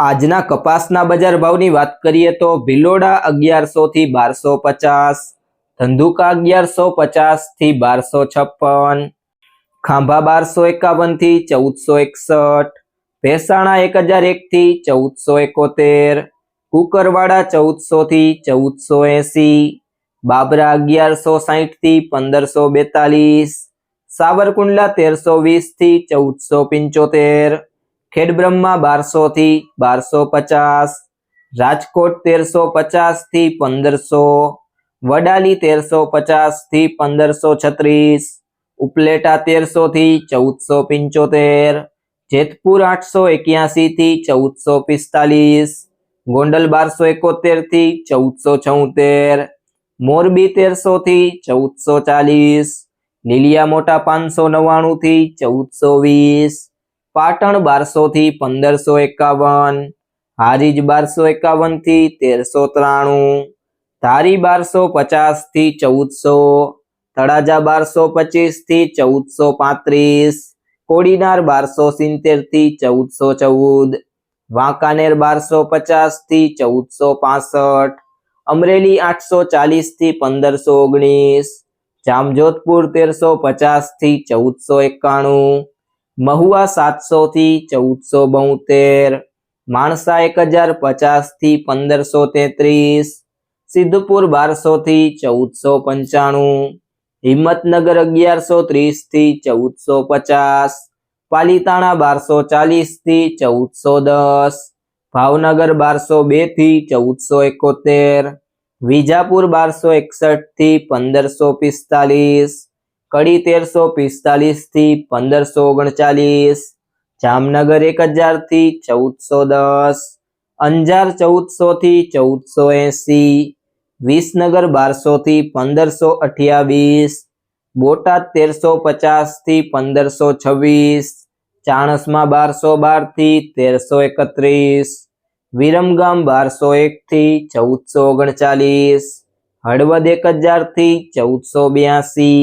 આજના કપાસના બજાર ભાવની વાત કરીએ તો ભિલોડા અગિયારસો થી બારસો પચાસ, ધંધુકા અગિયારસો પચાસથી બારસો છપ્પન, ખાંભા બારસો એકાવનથી ચૌદસો એકસઠ, ભેસાણા એક હજાર એક થી ચૌદસો એકોતેર, કુકરવાડા ચૌદસો થી ચૌદસો એસી, બાબરા અગિયારસો સાહીઠથી પંદરસો બેતાલીસ, સાવરકુંડલા તેરસો વીસથી ચૌદસો પંચોતેર ખેડબ્રહ્મા બારસો થી બારસો પચાસ રાજકોટ તેરસો પચાસથી પંદરસો, વડાલી તેરસો પચાસથી પંદરસો છત્રીસ ઉપલેટા તેરસો થી ચૌદસો પંચોતેર જેતપુર આઠસો એક્યાસી થી ચૌદસો પિસ્તાલીસ ગોંડલ બારસો એકોતેરથી ચૌદસો છોતેર મોરબી તેરસો થી ચૌદસો ચાલીસ લીલિયા મોટા પાંચસો નવ્વાણું થી ચૌદસો વીસ પાટણ બારસો થી પંદરસો એકાવન, હારીજ બારસો એકાવનથી તેરસો ત્રાણું, ધારી બારસો પચાસથી ચૌદસો, તળાજા બારસો પચીસથી ચૌદસો પાંત્રીસ, કોડીનાર બારસો સિત્તેરથી ચૌદસો ચૌદ, વાંકાનેર બારસો પચાસથી ચૌદસો પાસઠ, અમરેલી આઠસો ચાલીસથી પંદરસો ઓગણીસ, જામજોધપુર તેરસો પચાસથી ચૌદસો એકાણું મહુવા સાતસો થી ચૌદસો બોતેર, માણસા એક હજાર પચાસથી પંદરસો તેત્રીસ, સિદ્ધપુર બારસો થી ચૌદસો પંચાણું, હિંમતનગર અગિયારસો ત્રીસથી ચૌદસો પચાસ, પાલીતાણા બારસો ચાલીસથી ચૌદસો દસ, ભાવનગર બારસો બેથી ચૌદસો એકોતેર, વિજાપુર બારસો એકસઠથી પંદરસો પિસ્તાલીસ કડી તેરસો પિસ્તાલીસથી પંદરસો ઓગણચાલીસ, જામનગર એક હજારથી ચૌદસો દસ, અંજાર ચૌદસો થી ચૌદસો એસી, વિસનગર બારસો થી પંદરસો અઠ્યાવીસ, બોટાદ તેરસો પચાસથી પંદરસો છવ્વીસ, ચાણસમાં બારસો બારથી તેરસો એકત્રીસ, વિરમગામ બારસો એક થી ચૌદસો ઓગણચાલીસ, હળવદ એક હજારથી ચૌદસો બ્યાસી